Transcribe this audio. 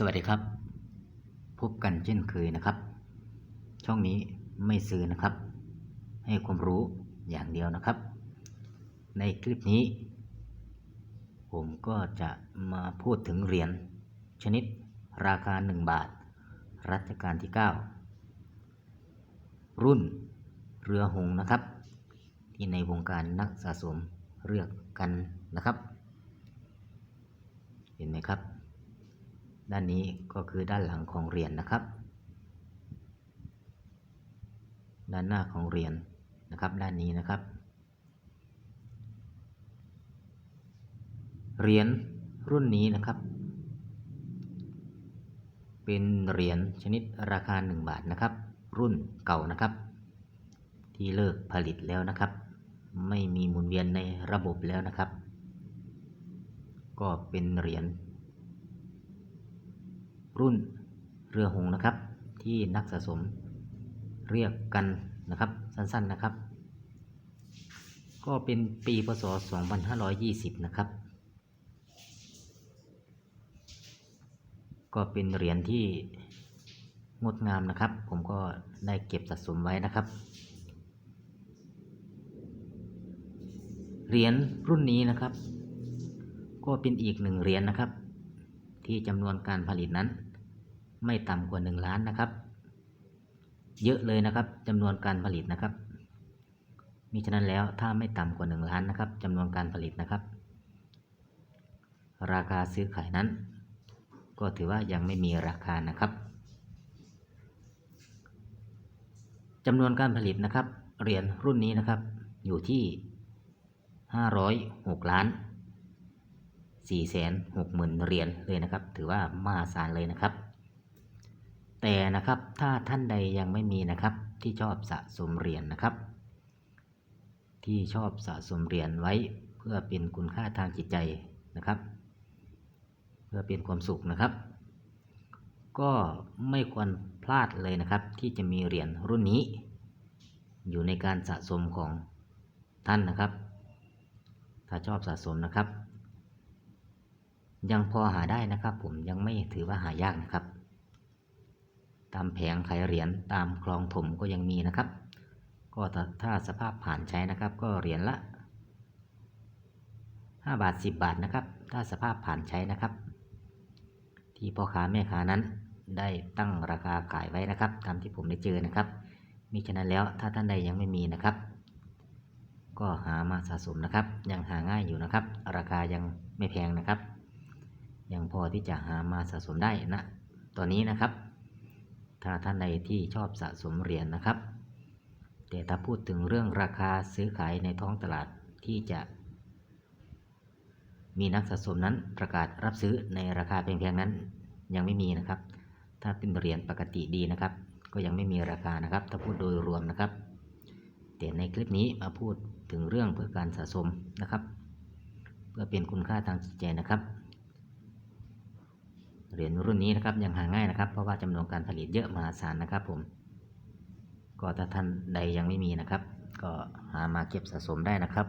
สวัสดีครับ พบกันเช่นเคยนะครับ ช่องนี้ไม่ซื้อนะครับ ให้ความรู้อย่างเดียวนะครับ ในคลิปนี้ ผมก็จะมาพูดถึงเหรียญชนิดราคา 1 บาท รัชกาลที่ 9 รุ่นเรือหงส์นะครับ ที่ในวงการนักสะสมเรียกกันนะครับ เห็นไหมครับ ด้านนี้ก็คือด้านหลังของเหรียญนะครับ ด้านหน้าของเหรียญนะครับ ด้านนี้นะครับ เหรียญรุ่นนี้นะครับ เป็นเหรียญชนิดราคา 1 บาทนะครับ รุ่นเก่านะครับ ที่เลิกผลิตแล้วนะครับ ไม่มีหมุนเวียนในระบบแล้วนะครับ ก็เป็นเหรียญ รุ่นเรือหงส์นะครับ ที่นักสะสมเรียกกันนะครับสั้นๆนะครับ ก็เป็นปีพศ 2520 นะครับ ก็เป็นเหรียญที่งดงามนะครับ ผมก็ได้เก็บสะสมไว้นะครับ เหรียญรุ่นนี้นะครับ ก็เป็นอีกหนึ่งเหรียญนะครับ ที่จำนวนการผลิตนั้น ไม่ต่ำกว่า 1 ล้านนะครับ เยอะเลยนะครับจำนวนการผลิตนะครับมิฉะนั้นแล้วถ้าไม่ต่ำกว่า 1 ล้านนะครับจำนวนการผลิตนะครับ ราคาซื้อขายนั้น ก็ถือว่ายังไม่มีราคานะครับจำนวนการผลิตนะครับเหรียญรุ่นนี้นะครับอยู่ที่ 506 ล้าน4 6 0 0 0 0เหรียญเลยนะครับ ถือว่ามหาศาลเลยนะครับ แต่นะครับถ้าท่านใดยังไม่มีนะครับ ที่ชอบสะสมเหรียญนะครับ ที่ชอบสะสมเหรียญไว้เพื่อเป็นคุณค่าทางจิตใจนะครับ เพื่อเป็นความสุขนะครับ ก็ไม่ควรพลาดเลยนะครับ ที่จะมีเหรียญรุ่นนี้ อยู่ในการสะสมของท่านนะครับ ถ้าชอบสะสมนะครับ ยังพอหาได้นะครับ ผมยังไม่ถือว่าหายากนะครับ ตามแผงขายเหรียญตามคลองถมก็ยังมีนะครับ ก็ถ้าสภาพผ่านใช้นะครับ ก็เหรียญละ 5 บาท 10 บาทนะครับ ถ้าสภาพผ่านใช้นะครับ ที่พ่อค้าแม่ค้านั้นได้ตั้งราคาขายไว้นะครับ ตามที่ผมได้เจอนะครับมิฉะนั้นแล้วถ้าท่านใดยังไม่มีนะครับ ก็หามาสะสมนะครับ ยังหาง่ายอยู่นะครับ ราคายังไม่แพงนะครับ ยังพอที่จะหามาสะสมได้นะตอนนี้นะครับ ถ้าท่านใดที่ชอบสะสมเหรียญนนะครับ แต่ถ้าพูดถึงเรื่องราคาซื้อขายในท้องตลาดที่จะ มีนักสะสมนั้นประกาศรับซื้อในราคาแพงๆนั้นยังไม่มีนะครับ ถ้าเป็นเหรียญปกติดีนะครับ ก็ยังไม่มีราคานะครับ ถ้าพูดโดยรวมนะครับ แต่ในคลิปนี้มาพูดถึงเรื่องเพื่อการสะสมนะครับ เพื่อเป็นคุณค่าทางจิตใจนะครับ เหรียญรุ่นนี้นะครับยังหาง่ายนะครับ เพราะว่าจำนวนการผลิตเยอะมหาศาลนะครับผม ก็ถ้าท่านใดยังไม่มีนะครับ ก็หามาเก็บสะสมได้นะครับ